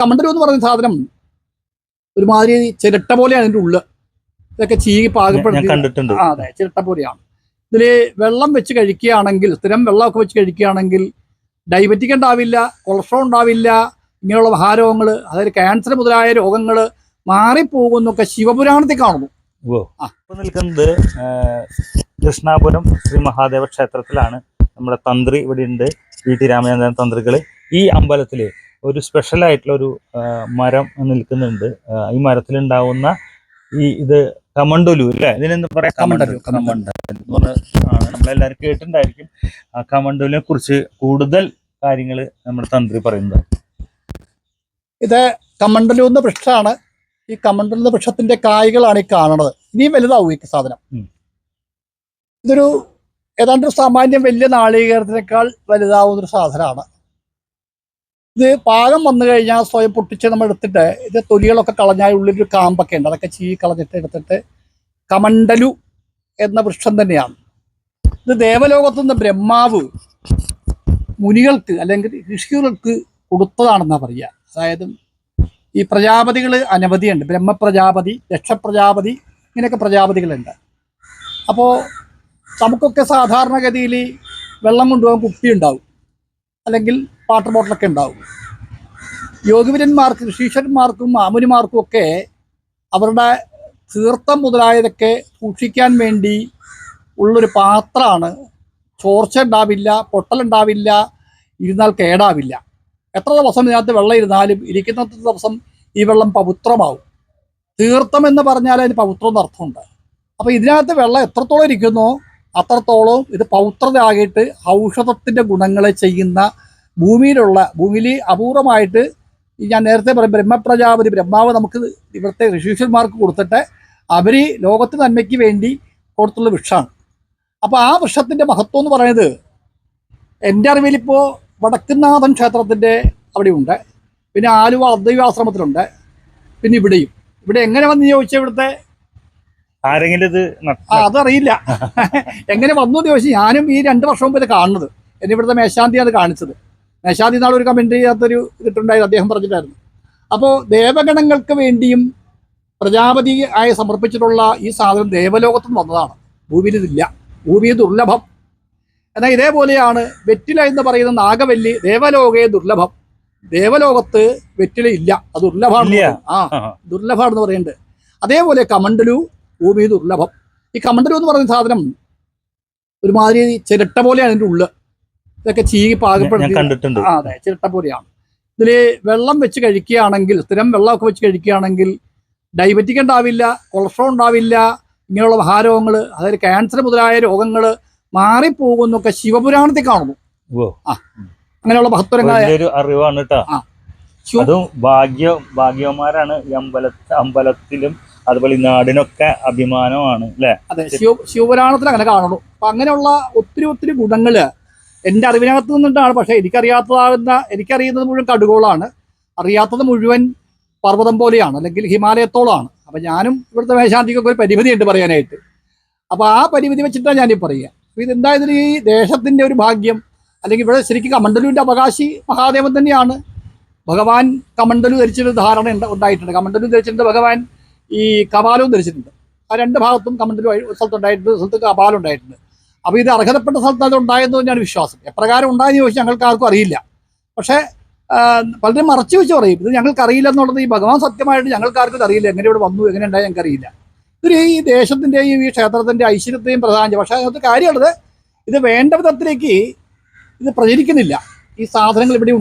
കമണ്ടലു എന്ന് പറയുന്ന സാധനം ഒരുമാതിരി ചിരട്ട പോലെയാണ് അതിന്റെ ഉള്ളു ഇതൊക്കെ ചീകി പാകപ്പെടുത്തി. ആ അതെ ചിരട്ട പോലെയാണ്. ഇതിൽ വെള്ളം വെച്ച് കഴിക്കുകയാണെങ്കിൽ സ്ഥിരം വെള്ളമൊക്കെ വെച്ച് കഴിക്കുകയാണെങ്കിൽ ഡയബറ്റിക് ഉണ്ടാവില്ല കൊളസ്ട്രോൾ ഉണ്ടാവില്ല ഇങ്ങനെയുള്ള മഹാരോഗങ്ങൾ അതായത് ക്യാൻസർ മുതലായ രോഗങ്ങൾ മാറിപ്പോകുന്നൊക്കെ ശിവപുരാണത്തിൽ കാണുന്നു. ഇപ്പൊ നിൽക്കുന്നത് കൃഷ്ണാപുരം ശ്രീ മഹാദേവ ക്ഷേത്രത്തിലാണ് നമ്മുടെ തന്ത്രി ഇവിടെ ഉണ്ട്. വി ടി രാമചന്ദ്രൻ തന്ത്രികൾ. ഈ അമ്പലത്തിൽ ഒരു സ്പെഷ്യൽ ആയിട്ടുള്ള ഒരു മരം നിൽക്കുന്നുണ്ട്. ഈ മരത്തിലുണ്ടാവുന്ന ഈ ഇത് കമണ്ടലു അല്ലേ? ഇതിനെന്ത് പറയാ? കമണ്ടലു, കമണ്ടലു ആണ് നമ്മളെല്ലാവരും കേട്ടിട്ടുണ്ടായിരിക്കും. ആ കമണ്ടലുവിനെ കുറിച്ച് കൂടുതൽ കാര്യങ്ങൾ നമ്മുടെ തന്ത്രി പറയുന്നത് ഇത് കമണ്ടലു എന്ന വൃക്ഷമാണ്. ഈ കമണ്ടലു എന്ന വൃക്ഷത്തിന്റെ കായ്കളാണ് ഈ കാണുന്നത്. ഇനിയും വലുതാവും ഈ സാധനം. ഇതൊരു ഏതാണ്ട് സാമാന്യം വലിയ നാളികേരത്തിനേക്കാൾ വലുതാവുന്ന ഒരു സാധനമാണ്. ഇത് പാകം വന്നു കഴിഞ്ഞാൽ സ്വയം പൊട്ടിച്ച് നമ്മൾ എടുത്തിട്ട് ഇത് തൊലികളൊക്കെ കളഞ്ഞാൽ ഉള്ളിലൊരു കാമ്പൊക്കെ ഉണ്ട്. അതൊക്കെ ചീ കളഞ്ഞിട്ട് എടുത്തിട്ട് കമണ്ടലു എന്ന വൃക്ഷം തന്നെയാണ്. ഇത് ദേവലോകത്തു നിന്ന് ബ്രഹ്മാവ് മുനികൾക്ക് അല്ലെങ്കിൽ ഋഷികൾക്ക് കൊടുത്തതാണെന്നാണ് പറയുക. അതായത് ഈ പ്രജാപതികൾ അനവധിയുണ്ട്. ബ്രഹ്മപ്രജാപതി രക്ഷപ്രജാപതി ഇങ്ങനെയൊക്കെ പ്രജാപതികളുണ്ട്. അപ്പോൾ നമുക്കൊക്കെ സാധാരണഗതിയിൽ വെള്ളം കൊണ്ടുപോകാൻ കുപ്പി ഉണ്ടാവും അല്ലെങ്കിൽ വാട്ടർ ബോട്ടിലൊക്കെ ഉണ്ടാവും. യോഗവിരന്മാർക്ക് ഋഷീശ്വരന്മാർക്കും മാമുനിമാർക്കും ഒക്കെ അവരുടെ തീർത്ഥം മുതലായതൊക്കെ സൂക്ഷിക്കാൻ വേണ്ടി ഉള്ളൊരു പാത്രമാണ്. ചോർച്ച ഉണ്ടാവില്ല പൊട്ടലുണ്ടാവില്ല ഇരുന്നാൽ കേടാവില്ല. എത്ര ദിവസം ഇതിനകത്ത് വെള്ളം ഇരുന്നാലും ഇരിക്കുന്ന ദിവസം ഈ വെള്ളം പവിത്രമാവും. തീർത്ഥം എന്ന് പറഞ്ഞാൽ അതിന് പവിത്രം എന്നർത്ഥമുണ്ട്. അപ്പോൾ ഇതിനകത്ത് വെള്ളം എത്രത്തോളം ഇരിക്കുന്നോ? അത്രത്തോളം ഇത് പൗത്രതയാകിയിട്ട് ഔഷധത്തിന്റെ ഗുണങ്ങളെ ചെയ്യുന്ന ഭൂമിയിലുള്ള ഭൂമിയിൽ അപൂർവമായിട്ട് ഞാൻ നേരത്തെ പറയും ബ്രഹ്മപ്രജാപതി ബ്രഹ്മാവ് നമുക്ക് ഇവിടുത്തെ ഋഷീശ്വന്മാർക്ക് കൊടുത്തിട്ട് അവർ ലോകത്തെ നന്മയ്ക്ക് വേണ്ടി കൊടുത്തുള്ള വൃക്ഷമാണ്. അപ്പോൾ ആ വൃക്ഷത്തിന്റെ മഹത്വം എന്ന് പറയുന്നത് എന്റെ അറിവിലിപ്പോൾ വടക്കുന്നാഥൻ ക്ഷേത്രത്തിന്റെ അവിടെയുണ്ട്. പിന്നെ ആലുവ അദ്വൈവാശ്രമത്തിലുണ്ട് പിന്നെ ഇവിടെയും. ഇവിടെ എങ്ങനെ വന്ന് ചോദിച്ചാൽ ഇവിടുത്തെ ആരെങ്കിലും ഇത് അതറിയില്ല. എങ്ങനെ വന്നു എന്ന് ചോദിച്ചാൽ ഞാനും ഈ രണ്ട് വർഷം മുമ്പ് ഇത് കാണുന്നത്. എന്നെ ഇവിടുത്തെ മേശാന്തിയാണ് കാണിച്ചത്. മേശാന്തി നാളെ ഒരു കമന്റ് ചെയ്യാത്തൊരു ഇതിട്ടുണ്ടായിരുന്നു അദ്ദേഹം പറഞ്ഞിട്ടായിരുന്നു. അപ്പോൾ ദേവഗണങ്ങൾക്ക് വേണ്ടിയും പ്രജാപതി ആയി സമർപ്പിച്ചിട്ടുള്ള ഈ സാധനം ദേവലോകത്ത് നിന്ന് വന്നതാണ്. ഭൂമിയിൽ ഇതില്ല. ഭൂമി ദുർലഭം. എന്നാൽ ഇതേപോലെയാണ് വെറ്റില എന്ന് പറയുന്ന നാഗവല്ലി ദേവലോകയെ ദുർലഭം. ദേവലോകത്ത് വെറ്റില ഇല്ല. അത് ദുർലഭമാണ് ആ ആ. ദുർലഭമാണെന്ന് പറയുന്നുണ്ട്. അതേപോലെ കമണ്ടലു ഭൂമി ദുർലഭം ഈ കമണ്ടലു എന്ന് പറയുന്ന സാധനം ഒരുമാതിരി ചിരട്ട പോലെയാണ് അതിന്റെ ഉള്ളു. ഇതൊക്കെ ചീകി പാകപ്പെടുത്തി. ആ അതെ ചിരട്ട പോലെയാണ്. ഇതിൽ വെള്ളം വെച്ച് കഴിക്കുകയാണെങ്കിൽ സ്ഥിരം വെള്ളമൊക്കെ വെച്ച് കഴിക്കുകയാണെങ്കിൽ ഡയബറ്റിക് ഉണ്ടാവില്ല കൊളസ്ട്രോൾ ഉണ്ടാവില്ല ഇങ്ങനെയുള്ള മഹാരോഗങ്ങൾ അതായത് ക്യാൻസർ മുതലായ രോഗങ്ങൾ മാറിപ്പോകുന്നൊക്കെ ശിവപുരാണത്തിൽ കാണുന്നു. അങ്ങനെയുള്ള മഹത്വരങ്ങളായ വലിയൊരു അറിവാണ് കേട്ടോ അതും ഭാഗ്യ ഭാഗ്യവന്മാരാണ് ഈ അമ്പല അമ്പലത്തിലും അതുപോലെ ഈ നാടിനൊക്കെ അഭിമാനമാണ് അല്ലെ? അതെ ശിവ ശിവപുരാണത്തിൽ അങ്ങനെ കാണുള്ളൂ അപ്പൊ അങ്ങനെയുള്ള ഒത്തിരി ഒത്തിരി ഗുണങ്ങൾ എന്റെ അറിവിനകത്ത് നിന്നിട്ടാണ്. പക്ഷെ എനിക്കറിയാത്തതാകുന്ന എനിക്കറിയുന്നത് മുഴുവൻ കടുകോളാണ്. അറിയാത്തത് മുഴുവൻ പർവതം പോലെയാണ് അല്ലെങ്കിൽ ഹിമാലയത്തോളമാണ്. അപ്പൊ ഞാനും ഇവിടുത്തെ മേശാന്തിക്കൊക്കെ ഒരു പരിമിതിയുണ്ട് പറയാനായിട്ട്. അപ്പൊ ആ പരിമിതി വെച്ചിട്ടാണ് ഞാനീ പറയുക. അപ്പൊ ഇതെന്തായാലും ഈ ദേശത്തിന്റെ ഒരു ഭാഗ്യം അല്ലെങ്കിൽ ഇവിടെ ശരിക്കും കമണ്ടലുവിന്റെ അവകാശി മഹാദേവൻ തന്നെയാണ്. ഭഗവാൻ കമണ്ടലു ധരിച്ചൊരു ധാരണ ഉണ്ട് ഉണ്ടായിട്ടുണ്ട്. കമണ്ടലു ധരിച്ചിട്ടുണ്ട് ഭഗവാൻ. ഈ കപാലവും ധരിച്ചിട്ടുണ്ട്. ആ രണ്ട് ഭാഗത്തും കമന്റിൽ ഒരു സ്ഥലത്ത് ഉണ്ടായിട്ടുണ്ട് സ്ഥലത്ത് കപാലം ഉണ്ടായിട്ടുണ്ട്. അപ്പോൾ ഇത് അർഹതപ്പെട്ട സ്ഥലത്ത് അത് ഉണ്ടായെന്ന് തന്നെയാണ് വിശ്വാസം. എപ്രകാരം ഉണ്ടായെന്ന് ചോദിച്ചാൽ ഞങ്ങൾക്ക് ആർക്കും അറിയില്ല. പക്ഷേ പലരും മറച്ചു വെച്ച് പറയും ഇത് ഞങ്ങൾക്ക് അറിയില്ല എന്നുള്ളത് ഈ ഭഗവാൻ സത്യമായിട്ട് ഞങ്ങൾക്ക് ആർക്കും അറിയില്ല. എങ്ങനെ ഇവിടെ വന്നു എങ്ങനെ ഉണ്ടായി ഞങ്ങൾക്ക് അറിയില്ല. ഇതൊരു ഈ ദേശത്തിന്റെയും ഈ ക്ഷേത്രത്തിന്റെ ഐശ്വര്യത്തെയും പ്രധാനം. പക്ഷേ അതിനകത്ത് കാര്യമുള്ളത് ഇത് വേണ്ട വിധത്തിലേക്ക് ഇത് പ്രചരിക്കുന്നില്ല. ഈ സാധനങ്ങൾ ഇവിടെ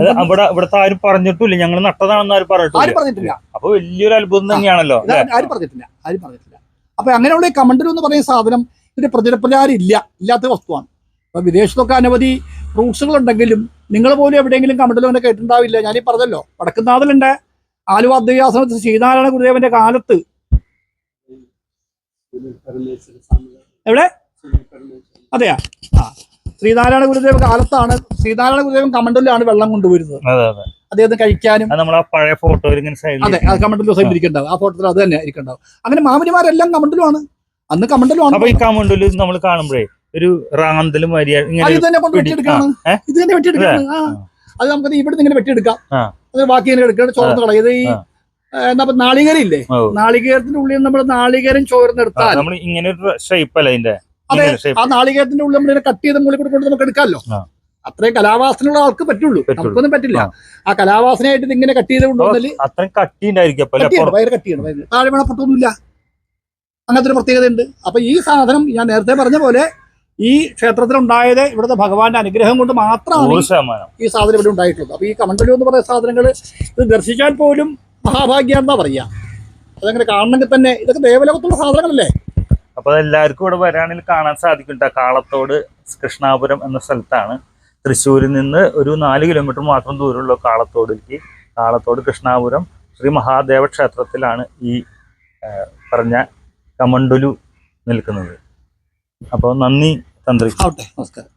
ഇവിടുത്തെ ആരും പറഞ്ഞിട്ടില്ല ഞങ്ങൾ നട്ടതാണെന്ന് ആരും ആരും പറഞ്ഞിട്ടില്ല. അപ്പൊ വലിയൊരു അത്ഭുതം തന്നെയാണല്ലോ ആരും പറഞ്ഞിട്ടില്ല ആരും പറഞ്ഞിട്ടില്ല. അപ്പൊ അങ്ങനെയുള്ള ഈ കമണ്ടലു എന്ന് പറയുന്ന സാധനം ഇതിന്റെ പ്രചരപ്രചാരം ഇല്ല ഇല്ലാത്ത വസ്തുവാണ്. അപ്പൊ വിദേശത്തൊക്കെ അനവധി ഫ്രൂട്ട്സുകൾ ഉണ്ടെങ്കിലും നിങ്ങൾ പോലും എവിടെയെങ്കിലും കമണ്ടലുവിനെ കേട്ടിട്ടുണ്ടാവില്ല. ഈ പറഞ്ഞല്ലോ വടക്കുന്നാഥലുണ്ട് ആലുവ അദ്വൈതാശ്രമത്തിൽ ശ്രീനാരായണ ഗുരുദേവന്റെ കാലത്ത്. എവിടെ? അതെയാ? ആ ശ്രീനാരായണ ഗുരുദേവ കാലത്താണ് ശ്രീനാരായണ ഗുരുദേവൻ കമണ്ടലിലാണ് വെള്ളം കൊണ്ടുവരുന്നത് അദ്ദേഹത്തിന് കഴിക്കാനും നമ്മളെ പഴയ ഫോട്ടോ അതെ കമണ്ടലു സൈഡിൽ ഇരിക്കണ്ടാവും. ആ ഫോട്ടോയിൽ അത് തന്നെ ഇരിക്കണ്ടാവും. അങ്ങനെ മാമനിമാരെല്ലാം കമണ്ടലുമാണ് അന്ന് കമണ്ടലുമാണ് അപ്പൊ ഈ കമണ്ടലു നമ്മൾ കാണുമ്പോഴേ ഒരു റാന്തലും ഇത് തന്നെ കൊണ്ട് വെട്ടിയെടുക്കാണ്. ഇത് തന്നെ വെട്ടിയെടുക്കാണ്. അത് നമുക്ക് ഇവിടെ നിന്ന് ഇങ്ങനെ വെട്ടിയെടുക്കാം. അത് ബാക്കി ഇങ്ങനെ എടുക്കണം ചോർന്ന് കളയും ഇത് ഈ എന്താ ഇപ്പൊ നാളികേരം ഇല്ലേ നാളികേരത്തിന്റെ ഉള്ളിൽ നമ്മൾ നാളികേരം ചോർന്നെടുത്താൽ നമ്മൾ ഇങ്ങനെ ഒരു ഷേപ്പ് അല്ലേ അതെ. ആ നാളികേരത്തിന്റെ ഉള്ളിൽ നമ്മൾ കട്ട് ചെയ്ത് മുകളിൽ കൂടെ കൊണ്ട് നമുക്ക് എടുക്കാമല്ലോ. അത്രയും കലാവാസനയുള്ള ആൾക്ക് പറ്റുള്ളൂ. നമുക്കൊന്നും പറ്റില്ല. ആ. കലാവാസനയായിട്ട് ഇത് ഇങ്ങനെ കട്ട് ചെയ്ത് കൊണ്ടുവന്നാൽ അത്രയും വയറ് താഴെ വേണ പൊട്ടൊന്നുമില്ല. അങ്ങനത്തെ ഒരു പ്രത്യേകതയുണ്ട്. അപ്പൊ ഈ സാധനം ഞാൻ നേരത്തെ പറഞ്ഞ പോലെ ഈ ക്ഷേത്രത്തിൽ ഉണ്ടായത് ഇവിടുത്തെ ഭഗവാന്റെ അനുഗ്രഹം കൊണ്ട് മാത്രമാണ് ഈ സാധനം ഇവിടെ ഉണ്ടായിട്ടുള്ളത്. അപ്പൊ ഈ കമണ്ടലു എന്ന് പറയുന്ന സാധനങ്ങൾ ഇത് ദർശിച്ചാൽ പോലും മഹാഭാഗ്യം എന്നാ പറയാ. അതങ്ങനെ കാണണമെങ്കിൽ തന്നെ ഇതൊക്കെ ദേവലോകത്തുള്ള സാധനങ്ങളല്ലേ? അപ്പൊ എല്ലാവർക്കും ഇവിടെ വരാണെങ്കിൽ കാണാൻ സാധിക്കും. കാളത്തോട് കൃഷ്ണാപുരം എന്ന സ്ഥലത്താണ് തൃശ്ശൂരിൽ നിന്ന് ഒരു നാല് കിലോമീറ്റർ മാത്രം ദൂരമുള്ള കാളത്തോടിലേക്ക് കാളത്തോട് കൃഷ്ണാപുരം ശ്രീ മഹാദേവ ക്ഷേത്രത്തിലാണ് ഈ പറഞ്ഞ കമണ്ടുലു നിൽക്കുന്നത്. അപ്പോൾ നന്ദി തന്ത്രി നമസ്കാരം.